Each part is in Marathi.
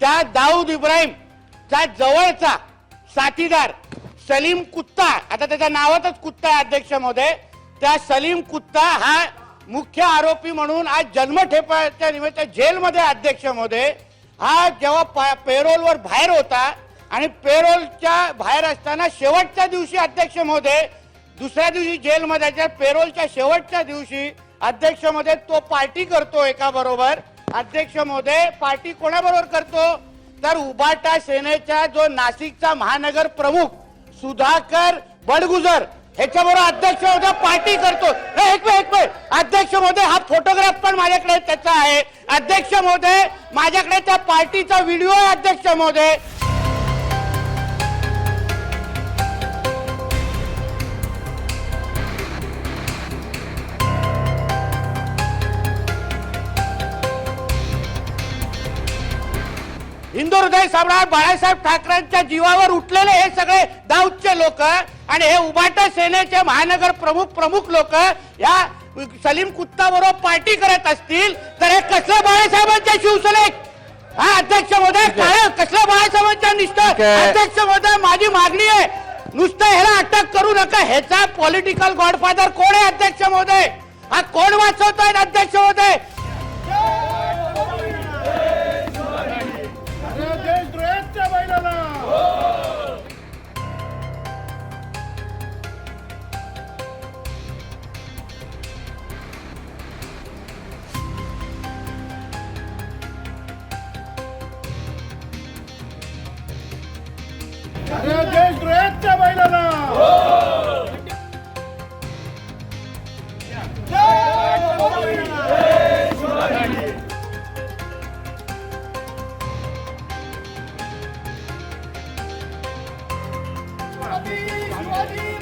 त्या दाऊद इब्राहिमचा जवळचा साथीदार सलीम कुत्ता. आता त्याच्या नावातच कुत्ता आहे अध्यक्ष महोदय. त्या सलीम कुत्ता हा मुख्य आरोपी म्हणून आज जन्मठेपाच्या निमित्त जेलमध्ये अध्यक्ष महोदय. हा जेव्हा पेरोलवर बाहेर होता आणि पेरोलच्या बाहेर असताना शेवटच्या दिवशी अध्यक्ष महोदय दुसऱ्या दिवशी जेलमध्ये पेरोलच्या शेवटच्या दिवशी अध्यक्ष महोदय तो पार्टी करतो एका बरोबर. अध्यक्ष महोदय पार्टी कोणाबरोबर करतो? तर उबाटा सेनेचा जो नाशिकचा महानगर प्रमुख सुधाकर बडगुजर ह्याच्याबरोबर अध्यक्ष महोदय पार्टी करतो. एक मिनिट एक अध्यक्ष महोदय हा फोटोग्राफ पण माझ्याकडे त्याचा आहे. अध्यक्ष महोदय माझ्याकडे त्या पार्टीचा व्हिडिओ आहे अध्यक्ष महोदय. हिंदू हृदय सम्राट बाळासाहेब ठाकरेंच्या जीवावर उठलेले हे सगळे दाऊदचे लोक आणि हे उभाटा सेनेचे महानगर प्रमुख प्रमुख लोक या सलीम कुत्ता बरोबर पार्टी करत असतील तर हे कसलं बाळासाहेबांच्या शिवसैनिक हा अध्यक्ष महोदय काय कसलं बाळासाहेबांच्या निष्ठा. अध्यक्ष महोदय माझी मागणी आहे. नुसतं ह्याला अटक करू नका. ह्याचा पॉलिटिकल गॉडफादर कोण आहे अध्यक्ष महोदय? हा कोण वाचवतोय अध्यक्ष महोदय? देशद्रोहाच्या बैलाला. शिवाजी.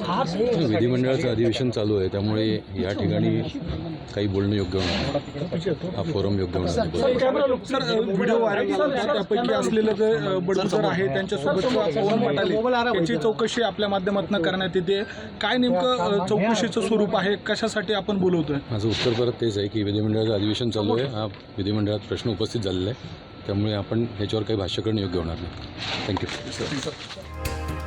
विधिमंडळाचं अधिवेशन चालू आहे. त्यामुळे या ठिकाणी काही बोलणं योग्य होणार नाही. हा फोरम योग्य होणार. Sir video viral. त्यापैकी असलेलं जे अ, बडगुजर आहे त्यांच्यासोबत चौकशी आपल्या माध्यमातून करण्यात येते. काय नेमकं चौकशीचं स्वरूप आहे? कशासाठी आपण बोलवतोय? माझं उत्तर परत तेच आहे की विधिमंडळाचं अधिवेशन चालू आहे. हा विधिमंडळात प्रश्न उपस्थित झालेला आहे. त्यामुळे आपण ह्याच्यावर काही भाष्य करणं योग्य होणार नाही. थँक्यू